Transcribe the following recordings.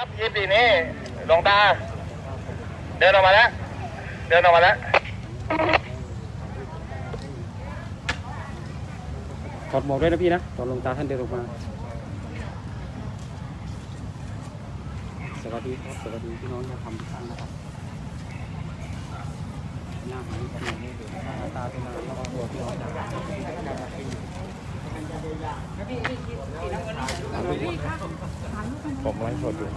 ครับยี่ปีนี้หลวงตา เดินออกมาแล้ว เดินออกมาแล้วถอดหมวกด้วยนะพี่นะตอนหลวงตาท่านเดินออกมา สวัสดีครับ สวัสดีพี่น้องชาวธรรมทุกท่านนะครับ หน้าหายกำลังให้ดูหน้าตาเป็นอะไรแล้วก็ตัวพี่น้องจาก ผมไลฟ์สดอยู่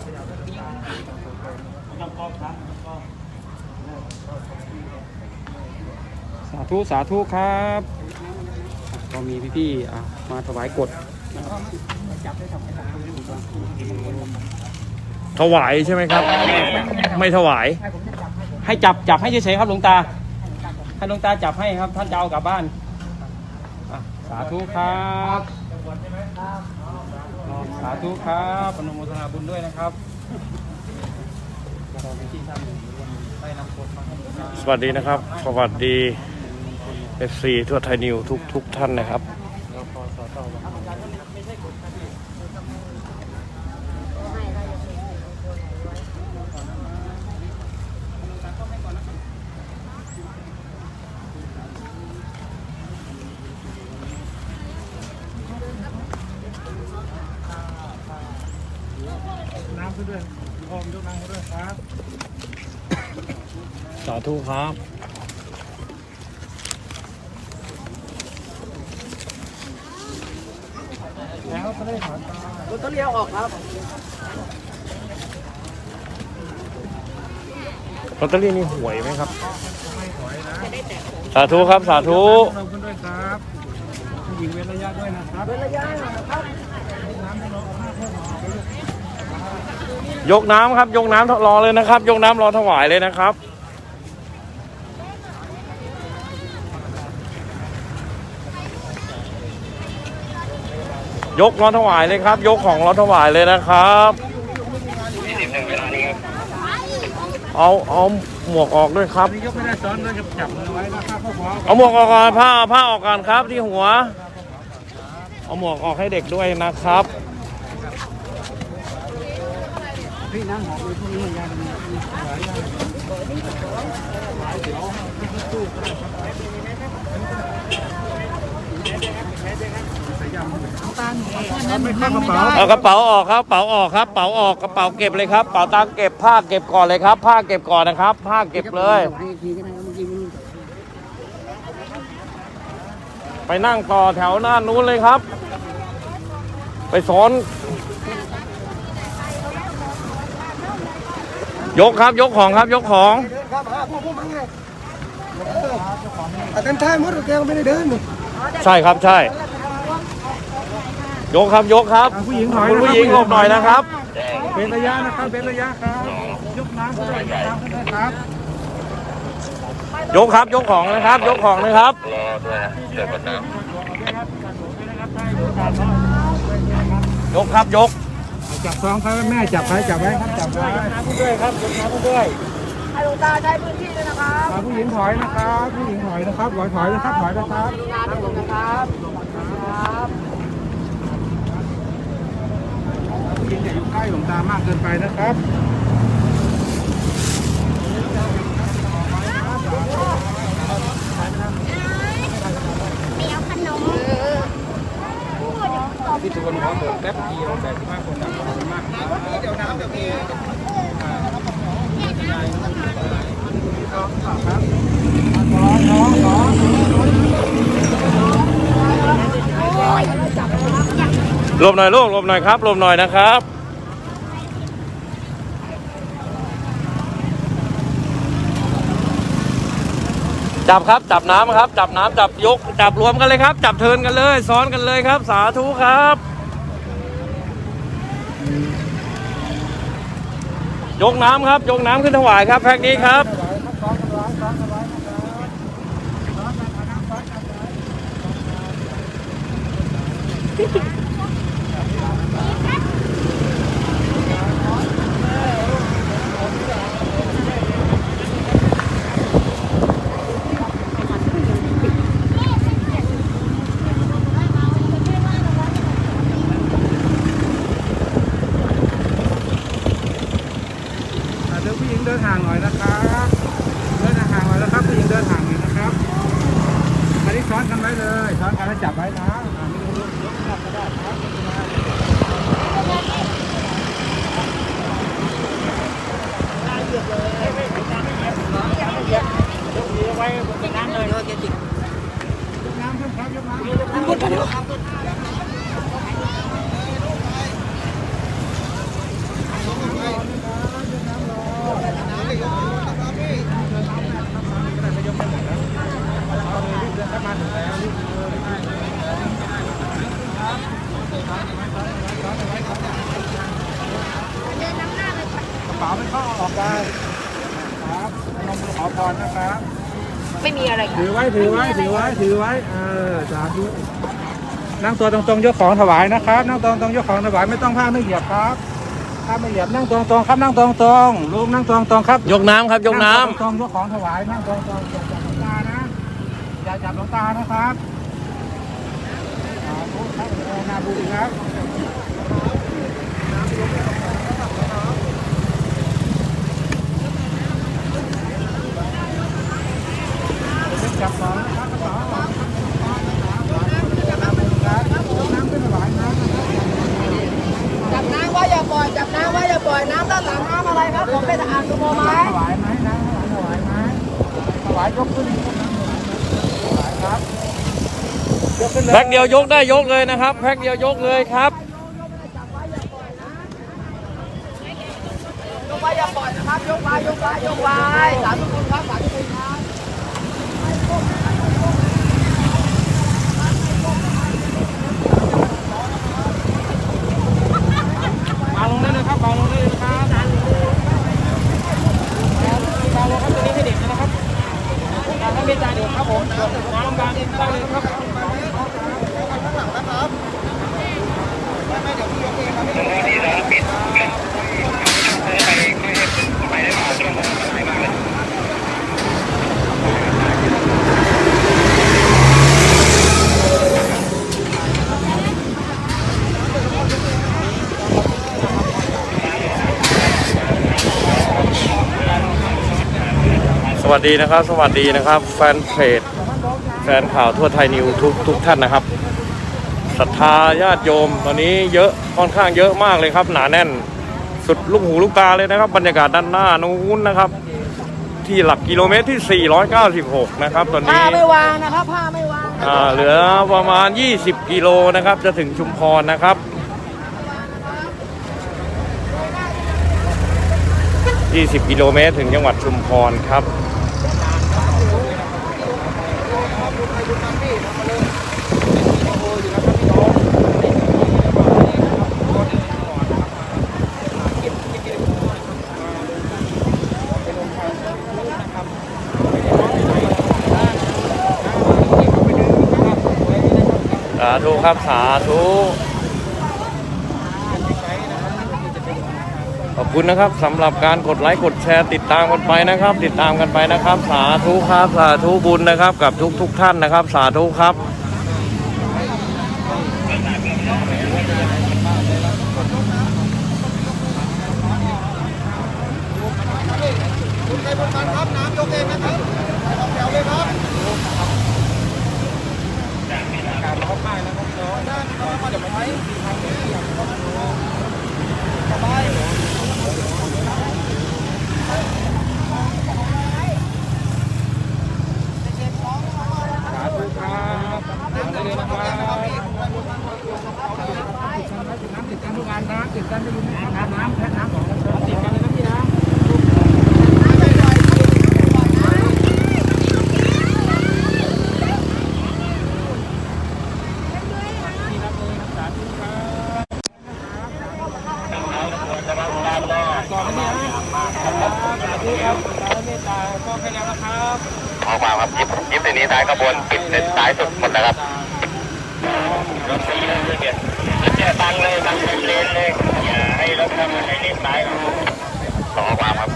สาธุสาธุครับ ก็มีพี่ๆมาถวายกฎถวายใช่ไหมครับ ไม่ถวาย ให้จับจับให้เฉยๆครับหลวงตาให้หลวงตาจับให้ครับ ท่านจะเอากลับบ้าน สาธุครับ สาธุครับอนุโมทนาบุญด้วยนะครับสวัสดีนะครับ สวัสดี FC ทั่วไทยนิวทุกทุกท่านนะครับำขึ้นด้วยพร้อมยกน้ำขึ้นด้วยครับสาธุครับ แล้วก็ได้ถอนตารถต้องเลี้ยวออกครับลอตเตอรี่นี่หวยไหมครับสาธุครับ สาธุ เราขึ้นด้วยครับผู้หญิงเว้นระยะด้วยนะครับเว้นระยะนะครับน้ำให้น้องเอาผ้าเพิ่มออกไปลูก ยกน้ำครับ ยกน้ำรอเลยนะครับ ยกน้ำรอถวายเลยนะครับ ยกรอถวายเลยครับ ยกของรอถวายเลยนะครับเอาเอาหมวกออกด้วยครับยกไม่ได้ซ้อนด้วยจับมือไว้นะผ้าเข้าหัวเอาหมวกออกก่อนผ้าผ้าออกก่อนครับที่หัว เอาหมวกออกให้เด็กด้วยนะครับ พี่นั่งหอมเลยพวกนี้เหมือนกันมีหลายอย่างไม่เข้ากระเป๋าเอากระเป๋าออกครับกระเป๋าออกครับกระเป๋าออกกระเป๋าเก็บเลยครับกระเป๋าตังเก็บผ้าเก็บก่อนเลยครับ ผ้าเก็บก่อนนะครับ ผ้าเก็บเลย ไปนั่งต่อแถวหน้านู้นเลยครับ ไปสอน ยกครับยกของครับยกของครับหาพวกพวกมันไงแต่เต็มท้ายมดแกไม่ได้เดินใช่ครับใช่ ยกครับยกครับ ผู้หญิงถอยคุณผู้หญิงหลบหน่อยนะครับเป็นระยะนะครับเป็นระยะครับยกน้ำด้วยกน้ำนด้ครับยกครับยกของนะครับ ยกของนะครับรอด้วยครับเดือดน้ำยกครับยก จับซองครับแม่จับไว้จับไว้ครับจับไว้น้ำด้วยครับยกน้ำด้วยให้หลวงตาใช้พื้นที่ด้วยนะครับผู้หญิงถอยนะครับผู้หญิงถอยนะครับถอยถอยนะครับถอยนะครับงานหลวงนะครับครับผู้หญิงอย่าอยู่ใกล้หลวงตามากเกินไปนะครับ พี่สุวรรณขาเบิกแป๊บเดียวแต่ที่มากคนนะขอบคุณมากครับหลบหน่อยลูกหลบหน่อยครับหลบหน่อยนะครับ จับครับจับน้ำครับ จับน้ำจับยก จับรวมกันเลยครับ จับเทินกันเลย ซ้อนกันเลยครับ สาธุครับ ยกน้ำครับ ยกน้ำขึ้นถวายครับแพ็กนี้ครับ ครับนมขอพรนะครับ ไม่มีอะไรค่ะถือไว้ถือไว้ถือไว้ถือไว้เออสาธุนั่งตัวตรงๆยกของถวายนะครับ นั่งตรงๆยกของถวายไม่ต้องผ้าไม่เหยียบครับผ้าไม่เหยียบนั่งตรงๆครับนั่งตรงๆลุงนั่งตรงๆครับยกน้ำครับยกน้ำงตรงๆยกของถวายนั่งตรงๆอย่าจับหลวงตานะอย่าจับหลวงตานะครับสาธุครับเออนาบุญครับจับของนะครับกระเป๋าออกน้ำขึ้นถวายนะครับ จับน้ำว่าอย่าปล่อย จับน้ำว่าอย่าปล่อย น้ำด้านหลังน้ำอะไรครับ ผมเป็นอ่างสมอไหม ถวายไหมนะถวายไหมถวายยกขึ้นยกน้ำถวายครับยกขึ้นเลย แพ็คเดียวยกได้ยกเลยนะครับ แพ็คเดียวยกเลยครับยกไว้อย่าปล่อยนะครับยกไว้ยกไว้ยกไว้สาธุคุณครับสาธุคุณครับวางลงได้เลยครับวางลงได้เลยครับวางลงครับตัวนี้ให้เด็กนะครับวางให้เมตตาเด็กครับผมน้ำวางได้เลยครับ วัสดีนะครับ สวัสดีนะครับ แฟนเพจแฟนข่าวทั่วไทยนิวทุกทุกท่านนะครับ ศรัทธาญาติโยม ตอนนี้เยอะค่อนข้างเยอะมากเลยครับ หนาแน่น สุดลูกหูลูกตาเลยนะครับ บรรยากาศด้านหน้านู้นนะครับ ที่หลักกิโลเมตรที่ 496 นะครับ ตอนผ้านี้ไม่วางนะครับผ้าไม่วางอ่าเหลือประมาณ 20 กิโลนะครับ จะถึงชุมพรนะครับ20 กิโลเมตรถึงจังหวัดชุมพรครับ ธุครับสาธุขอบคุณนะครับสำหรับการกดไลค์กดแชร์ติดตามกันไปนะครับ ติดตามกันไปนะครับ สาธุครับสาธุบุญนะครับ กับทุกทุกท่านนะครับ สาธุครับ น้ำติดกันทุกอันนะ ติดกันไม่รู้น้ำน้ำแพ็คน้ำของติดกันเลยนะพี่นะ ออกมาครับยิบยิบในนี้ท้ายขบวนปิดในท้ายสุดหมดนะครับรถสีเลยเบียดเนี่ยตั้งเลยตั้งเป็นเลนเลยอย่า ในเลนซ้ายครับออกมครับ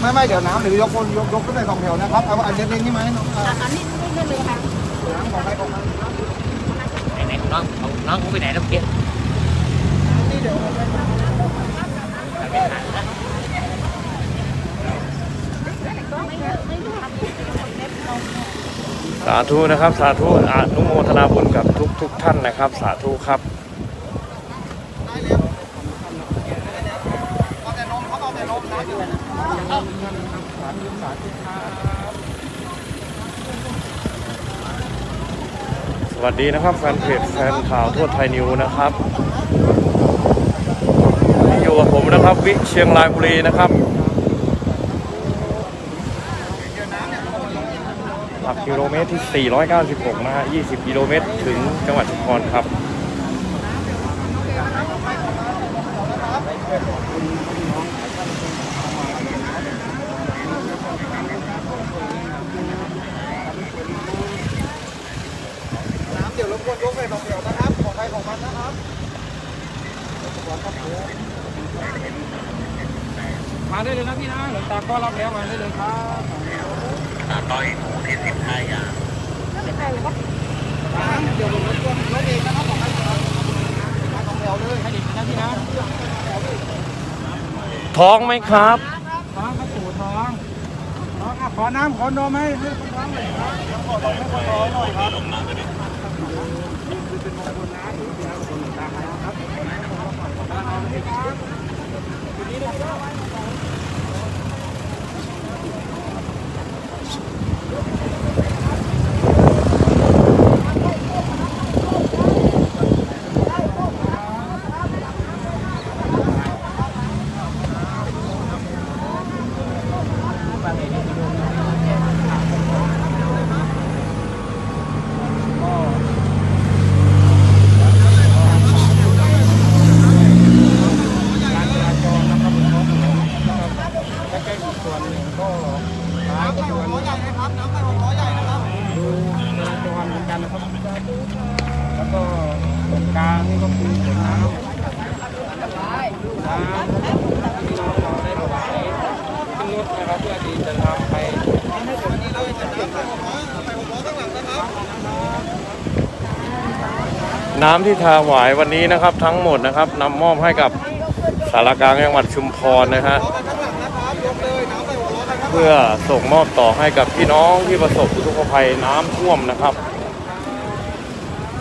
ไม่ไม่เดี๋ยวน้ำหรือยกคนยกยกขึ้นไปสองแถวนะครับเอาอันเล็กๆนี่ไหมน้องอันนี้นี่เลยค่ะน้ำของใครของมันน้องน้องเขาไปไหนแล้วเมื่อกี้ สาธุนะครับสาธุอนุโมทนาบุญกับทุกทุกท่านนะครับ สาธุครับสวัสดีนะครับแฟนเพจแฟนข่าวทั่วไทยนิวนะครับ ผมนะครับ วิเชียงรายบุรีนะครับหลักกิโลเมตรที่ 496 นะฮะ 20 กิโลเมตร ถึงจังหวัดชุมพรครับน้ำเดี๋ยวรบกวนยกไปสองแถวนะครับ ของใครของมันนะครับ มาได้เลยนะพี่นะหลวงตาก็รับแล้วมาได้เลยครับตาต่อยหมูที่สิบไทยอะเดี๋ยวผมรบกวรถเองนะครับของใครของมันมาสองแถวเลยให้ดีนะพี่นะท้องไหมครับท้องครับปู่ท้องท้องอะขอน้ำขอนมให้ให้คนท้องเลยครับขอน้ำให้คนท้องหน่อยครับเป็นมงคลนะถือเป็นมงคลนะคนตาครับ น้ำที่ถวายวันนี้นะครับทั้งหมดนะครับนำมอบให้กับสารกลางจังหวัดชุมพรนะฮะเพื่อส่งมอบต่อให้กับพี่น้องที่ประสบอุทกภัยน้ำท่วมนะครับ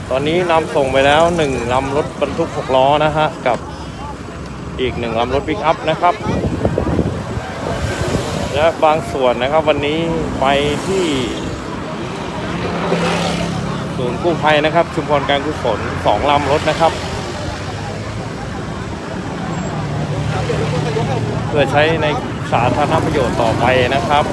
ตอนนี้นำส่งไปแล้วหนึ่งลำรถบรรทุกหกล้อนะฮะกับอีกหนึ่งลำรถปิกอัพนะครับ และบางส่วนนะครับวันนี้ไปที่ ศูนย์กู้ภัยนะครับ ชุมพรการกุศลสองลำรถนะครับ เพื่อใช้ในสาธารณประโยชน์ต่อไปนะครับ